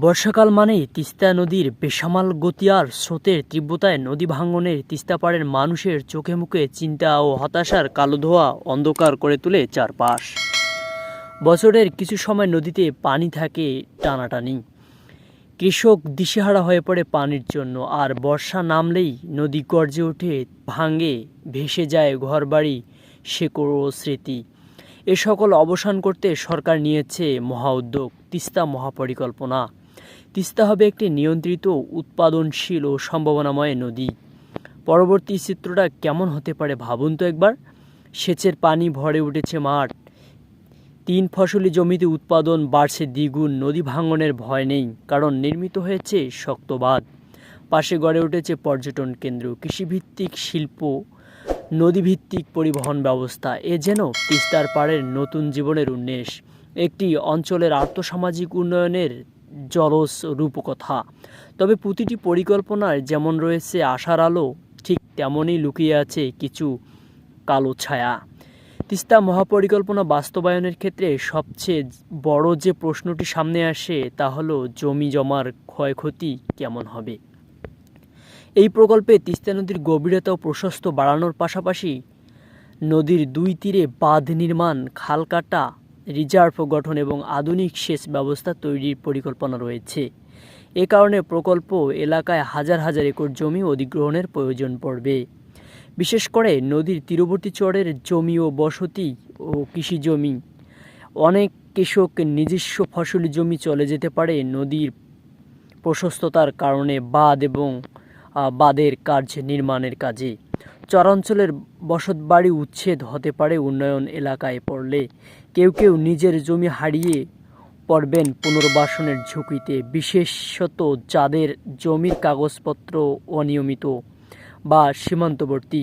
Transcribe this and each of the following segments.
বর্ষাকাল মানেই তিস্তা নদীর বেসামাল গতি আর স্রোতের তীব্রতায় নদী ভাঙনের তিস্তাপাড়ের মানুষের চোখে মুখে চিন্তা ও হতাশার কালো ধোয়া অন্ধকার করে তোলে চারপাশ। বছরের কিছু সময় নদীতে পানি থাকে টানাটানি। কৃষক দিশেহারা হয়ে পড়ে পানির জন্য আর বর্ষা নামলেই নদী গর্জে ওঠে, ভাঙে, ভেসে যায় ঘরবাড়ি, শেকড় ও স্মৃতি। এ সকল অবসান করতে সরকার নিয়েছে মহা উদ্যোগ, তিস্তা মহাপরিকল্পনা। তিস্তা হবে একটি নিয়ন্ত্রিত, উৎপাদনশীল ও সম্ভাবনাময় নদী। পরবর্তী চিত্রটা কেমন হতে পারে ভাবুন তো একবার। সেচের পানি ভরে উঠেছে মাঠ। তিন ফসলি জমিতে উৎপাদন বাড়ছে দ্বিগুণ, নদী ভাঙনের ভয় নেই, কারণ নির্মিত হয়েছে শক্তবাদ পাশে গড়ে উঠেছে পর্যটন কেন্দ্র, কৃষিভিত্তিক শিল্প, নদীভিত্তিক পরিবহন ব্যবস্থা। এ যেন তিস্তার পাড়ের নতুন জীবনের উন্মেষ। একটি অঞ্চলের আর্থসামাজিক উন্নয়নের জলস রূপকথা। তবে প্রতিটি পরিকল্পনায় যেমন রয়েছে আশার আলো, ঠিক তেমনই লুকিয়ে আছে কিছু কালো ছায়া। তিস্তা মহাপরিকল্পনা বাস্তবায়নের ক্ষেত্রে সবচেয়ে বড় যে প্রশ্নটি সামনে আসে, তা হলো জমি জমার ক্ষয়ক্ষতি কেমন হবে? এই প্রকল্পে তিস্তা নদীর গভীরতা ও প্রশস্ত বাড়ানোর পাশাপাশি নদীর দুই তীরে বাঁধ নির্মাণ, খাল কাটা রিজার্ভ গঠন এবং আধুনিক সেচ ব্যবস্থা তৈরির পরিকল্পনা রয়েছে। এ কারণে প্রকল্প এলাকায় হাজার হাজার একর জমি অধিগ্রহণের প্রয়োজন পড়বে। বিশেষ করে নদীর তীরবর্তী চরের জমি ও বসতি ও কৃষি জমি। অনেক কৃষক নিজস্ব ফসলি জমি চলে যেতে পারে নদীর প্রশস্ততার কারণে বাঁধ এবং বাঁধের কাজ নির্মাণের কাজে। চরাঞ্চলের বসতবাড়ি উচ্ছেদ হতে পারে উন্নয়ন এলাকায় পড়লে। কেউ কেউ নিজের জমি হারিয়ে পড়বেন পুনর্বাসনের ঝুঁকিতে, বিশেষত যাদের জমির কাগজপত্র অনিয়মিত বা সীমান্তবর্তী।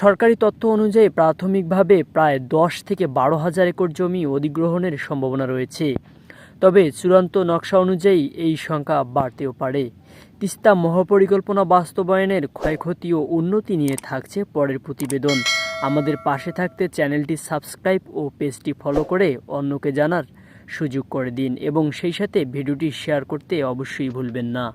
সরকারি তথ্য অনুযায়ী প্রাথমিকভাবে প্রায় দশ থেকে বারো হাজার একর জমি অধিগ্রহণের সম্ভাবনা রয়েছে। তবে চূড়ান্ত নকশা অনুযায়ী এই সংখ্যা বাড়তেও পারে। তিস্তা মহাপরিকল্পনা বাস্তবায়নের ক্ষয়ক্ষতি ও উন্নতি নিয়ে থাকছে পরের প্রতিবেদন। আমাদের পাশে থাকতে চ্যানেলটি সাবস্ক্রাইব ও পেজটি ফলো করে অন্যকে জানার সুযোগ করে দিন এবং সেই সাথে ভিডিওটি শেয়ার করতে অবশ্যই ভুলবেন না।